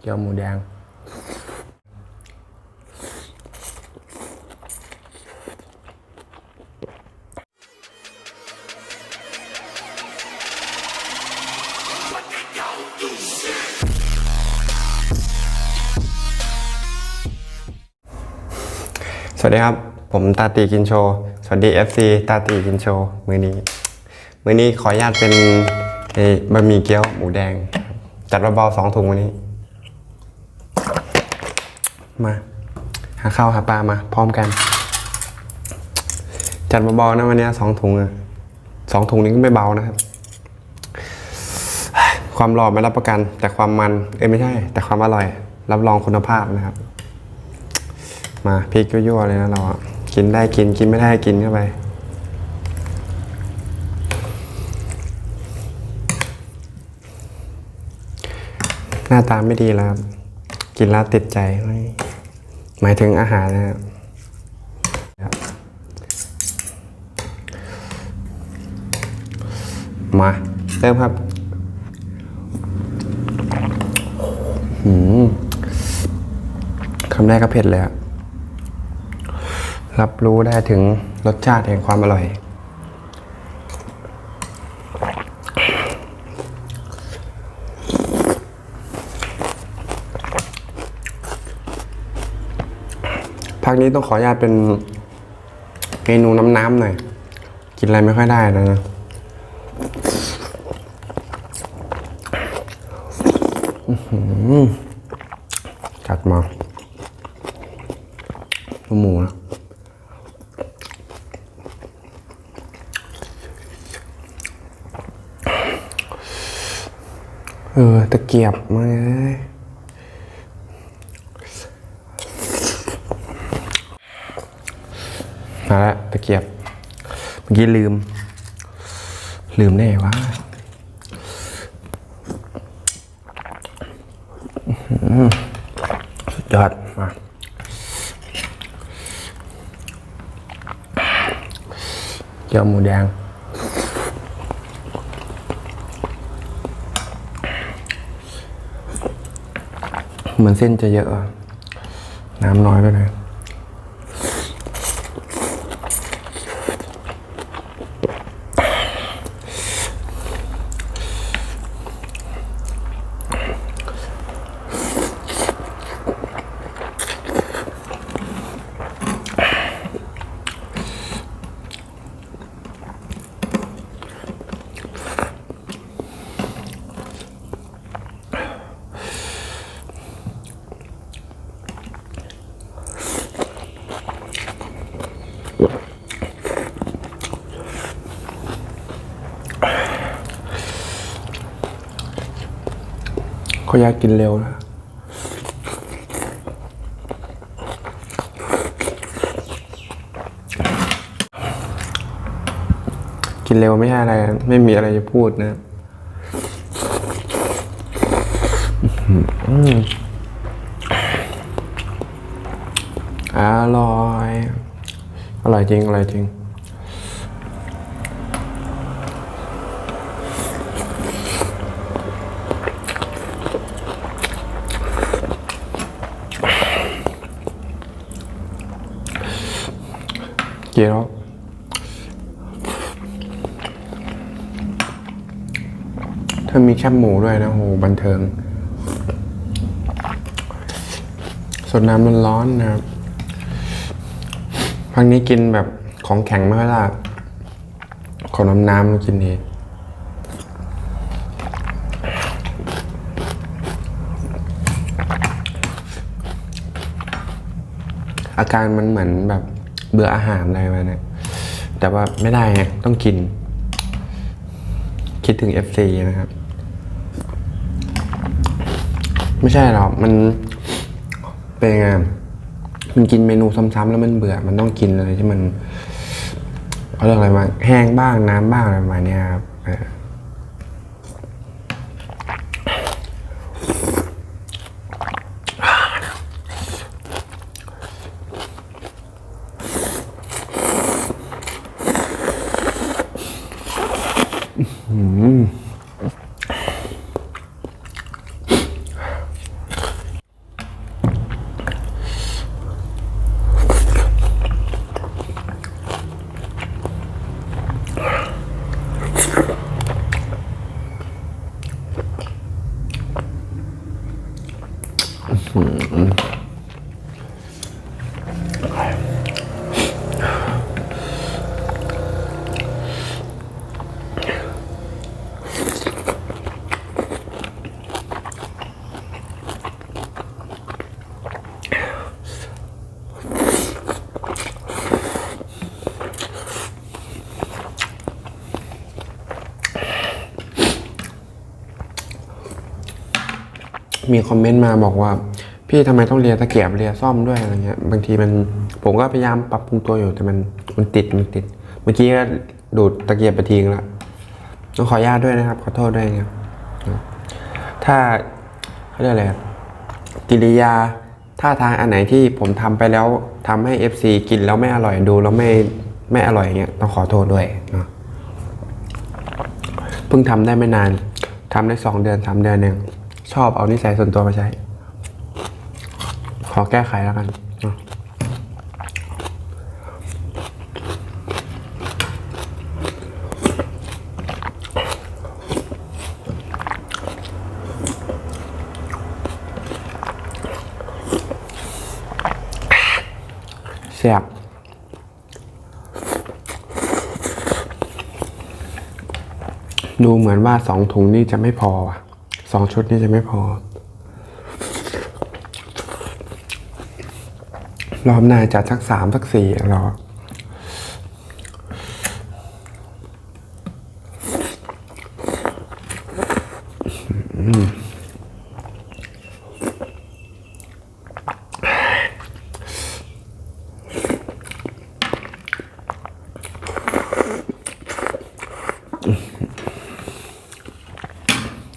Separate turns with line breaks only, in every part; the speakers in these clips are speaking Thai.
เกี๊ยวหมูแดง สวัสดีครับ ผมตาตีกินโชว์สวัสดี FC ตาตีกินโชว์มือนี้ มือนี้ขออนุญาตเป็นไอ้บะหมี่เกี๊ยวหมูแดง จัดเบาๆสองถุงวันนี้ มา หาข้าวหาปลามา พร้อมกัน จัดเบาๆนะวันนี้สองถุงอะสองถุงนี้ก็ไม่เบานะครับ ความรอไม่รับประกัน แต่ความมัน เอ้ไม่ใช่ แต่ความอร่อย รับรองคุณภาพนะครับ มาพริกยั่วๆเลยนะเราอะกินได้กินกินไม่ได้กินเข้าไปหน้าตาไม่ดีแล้ว กินแล้วติดใจ หมายถึงอาหารนะครับมาเริ่มครับหืมคำแรกก็เผ็ดเลยรับรู้ได้ถึงรสชาติแห่งความอร่อย พักนี้ต้องขออนุญาตเป็นเมนูน้ำๆหน่อย กินอะไรไม่ค่อยได้แล้วนะจัดมาหมูนะเออตะเกียบมาเลยมาละตะเกียบ เมื่อกี้ลืม ลืมได้ไงวะอื้อหือสุดยอดมาเกี๊ยวหมูแดงเหมือนเส้นจะเยอะ น้ำน้อยไปหน่ อยก็อยากกินเร็วนะกินเร็วไม่ใช่อะไร ไม่มีอะไรจะพูดนะอร่อย อร่อยจริง อร่อยจริง เกี๊ยวถ้ามีแคบหมูด้วยนะโหบันเทิงสดน้ำมันร้อนๆนะครับพักนี้กินแบบของแข็งไม่ค่อยได้ขอน้ำน้ำกินเองอาการมันเหมือนแบบ เบื่ออาหารอะไรมาเนี่ยแต่ว่าไม่ได้ไงต้องกิน คิดถึง FC นะครับ ไม่ใช่หรอกมันเป็นไงมันกินเมนูซ้ำๆแล้วมันเบื่อ มันต้องกินอะไรที่มันเขาเรียกอะไรมาแห้งบ้างน้ำบ้างอะไรประมาณเนี้ยครับ มีคอมเมนต์มาบอกว่า พี่ทำไมต้องเรียนตะเกียบเรียซ่อมด้วยอะไรเงี้ยบางทีมันผมก็พยายามปรับปรุงตัวอยู่แต่มันมันติดมันติด เมื่อกี้ก็ดูดตะเกียบไปทิ้งล้วต้องขออนุญาตด้วยนะครับ ขอโทษด้วยครับถ้าเขาเรียกอะไรกิริยาท่าทางอันไหนที่ผมทำไปแล้วทำให้ FC กินแล้วไม่อร่อยดูแล้วไม่ไม่อร่อยเงี้ยต้องขอโทษด้วยเนาะเพิ่งทำได้ไม่นานทำได้สองเดือนสามเดือนเองชอบเอานิสัยส่วนตัวมาใช้ อแก้ไขแล้วกันเนาะแซ่บดูเหมือนว่าสองถุงนี่จะไม่พอว่ะสองชุดนี่จะไม่พอ รอบหน้าจัดสักสามสักสี่รออ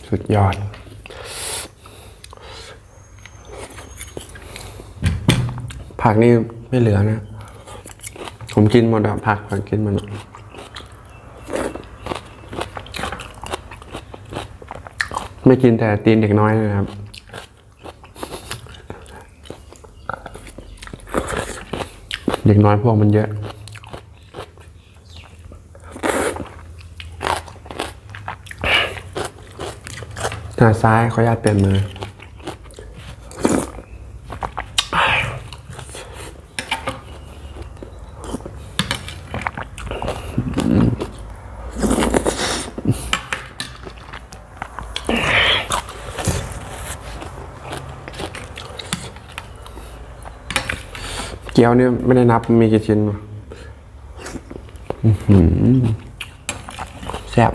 สุดยอด ผักนี่ไม่เหลือนะ ผมกินหมดอะผักผมกินหมันไม่กินแต่ตีนเด็กน้อยนะครับเด็กน้อยพวกมันเยอะ หน้าซ้ายขออนุญาตเปลี่ยนมือ กี๊ยวนี่ไม่ได้นับมีกี่ชิ้นวะอื้อหือแซ่บ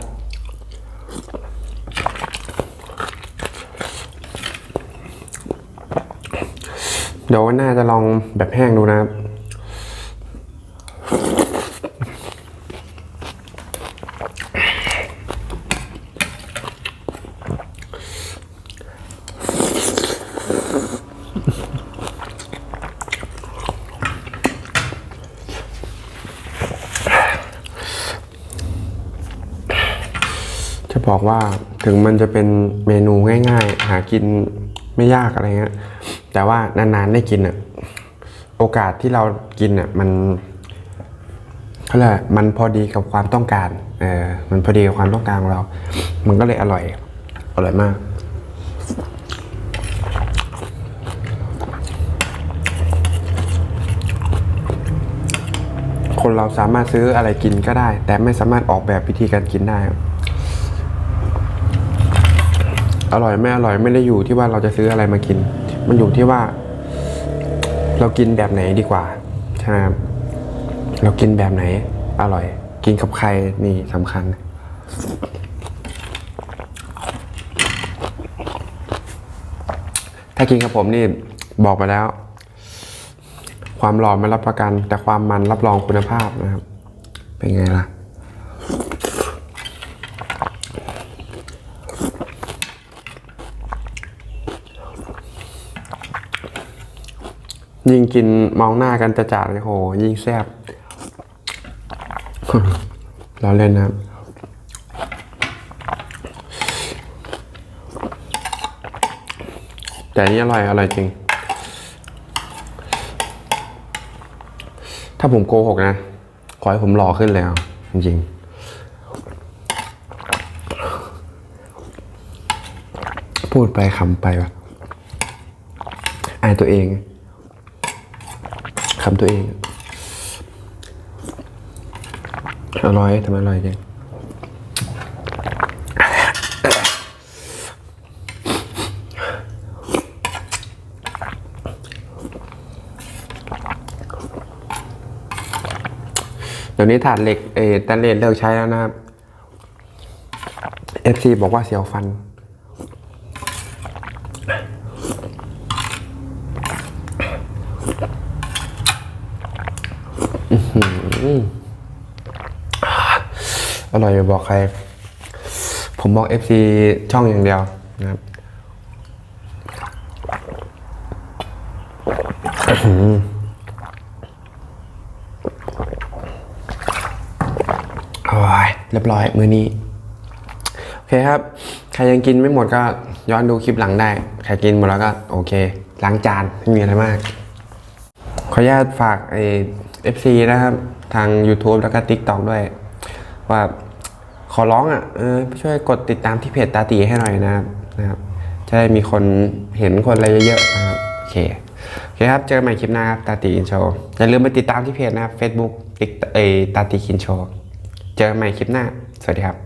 เดี๋ยววันหน้าจะลองแบบแห้งดูนะครับ บอกว่าถึงมันจะเป็นเมนูง่าย ๆ หากินไม่ยากอะไรเงี้ยแต่ว่านานๆได้กินอะโอกาสที่เรากินอะมันเขาเรียกอะไรมันพอดีกับความต้องการเออมันพอดีกับความต้องการของเรา มันก็เลยอร่อย อร่อยมากคนเราสามารถซื้ออะไรกินก็ได้ แต่ไม่สามารถออกแบบวิธีการกินได้ครับ อร่อยไม่อร่อยไม่ได้อยู่ที่ว่าเราจะซื้ออะไรมากิน มันอยู่ที่ว่า เรากินแบบไหนดีกว่าใช่ไหมครับเรากินแบบไหน อร่อย กินกับใครนี่สำคัญถ้ากินกับผมนี่บอกไปแล้ว ความหล่อไม่รับประกัน แต่ความมันรับรองคุณภาพนะครับ เป็นไงล่ะ ยิ่งกินมองหน้ากันจะจ่าเลยโหยิ่งแซ่บเราเล่นนะครับแต่นี่อร่อยอร่อยจริง ถ้าผมโกหกนะ ขอให้ผมหล่อขึ้นแล้วจริงพูดไปขำไปวะอายตัวเอง คำตัวเอง อร่อยทำไมอร่อยจังเดี๋ยวนี้ถาดเหล็กเอตนเลสเลิกใช้แล้วนะครับ FC บอกว่าเสียวฟัน อร่อยอย่าบอกใคร ผมบอก FC ช่องอย่างเดียวนะครับโอ้ยเรียบร้อย มือนี้ โอเคครับ ใครยังกินไม่หมดก็ย้อนดูคลิปหลังได้ ใครกินหมดแล้วก็ โอเค ล้างจาน ไม่มีอะไรมาก ขออนุญาตฝากไอเอฟซีนะครับ ทาง YouTube แล้วก็ TikTok ด้วย ว่า ขอร้องอะเออช่วยกดติดตามที่เพจตาตีให้หน่อยนะครับนะครับจะได้มีคนเห็นคนอะไรเยอะๆนะครับโอเคโอเคครับเจอกันใหม่คลิปหน้าครับตาตีอินโชว์อย่าลืมไปติดตามที่เพจนะครับ Facebook ติ๊กเอตาตีคินโชว์เจอกันใหม่คลิปหน้า สวัสดีครับ